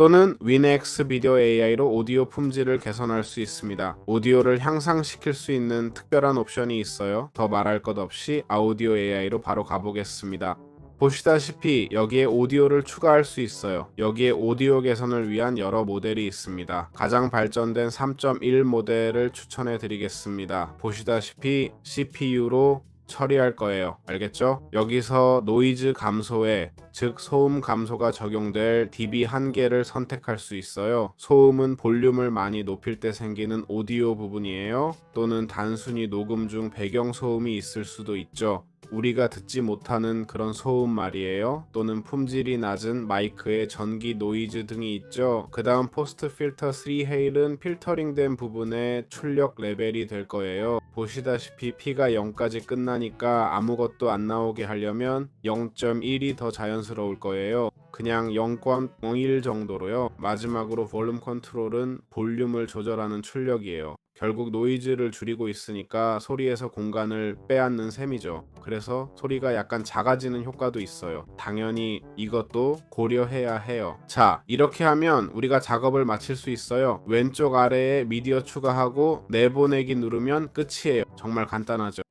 또는 위넥스 비디오 AI로 오디오 품질을 개선할 수 있습니다. 오디오를 향상시킬 수 있는 특별한 옵션이 있어요. 더 말할 것 없이 아우디오 AI로 바로 가보겠습니다. 보시다시피 여기에 오디오를 추가할 수 있어요. 여기에 오디오 개선을 위한 여러 모델이 있습니다. 가장 발전된 3.1 모델을 추천해 드리겠습니다. 보시다시피 CPU로 처리할 거예요. 알겠죠? 여기서 노이즈 감소에 즉 소음 감소가 적용될 dB 한 개를 선택할 수 있어요. 소음은 볼륨을 많이 높일 때 생기는 오디오 부분이에요. 또는 단순히 녹음 중 배경 소음이 있을 수도 있죠. 우리가 듣지 못하는 그런 소음 말이에요. 또는 품질이 낮은 마이크의 전기 노이즈 등이 있죠. 그 다음 포스트 필터 3 헤일은 필터링된 부분의 출력 레벨이 될 거예요. 보시다시피 P가 0까지 끝나니까 아무것도 안 나오게 하려면 0.1이 더 자연스러울 거예요. 그냥 0.01 정도로요. 마지막으로 볼륨 컨트롤은 볼륨을 조절하는 출력이에요. 결국 노이즈를 줄이고 있으니까 소리에서 공간을 빼앗는 셈이죠. 그래서 소리가 약간 작아지는 효과도 있어요. 당연히 이것도 고려해야 해요. 자, 이렇게 하면 우리가 작업을 마칠 수 있어요. 왼쪽 아래에 미디어 추가하고 내보내기 누르면 끝이에요. 정말 간단하죠.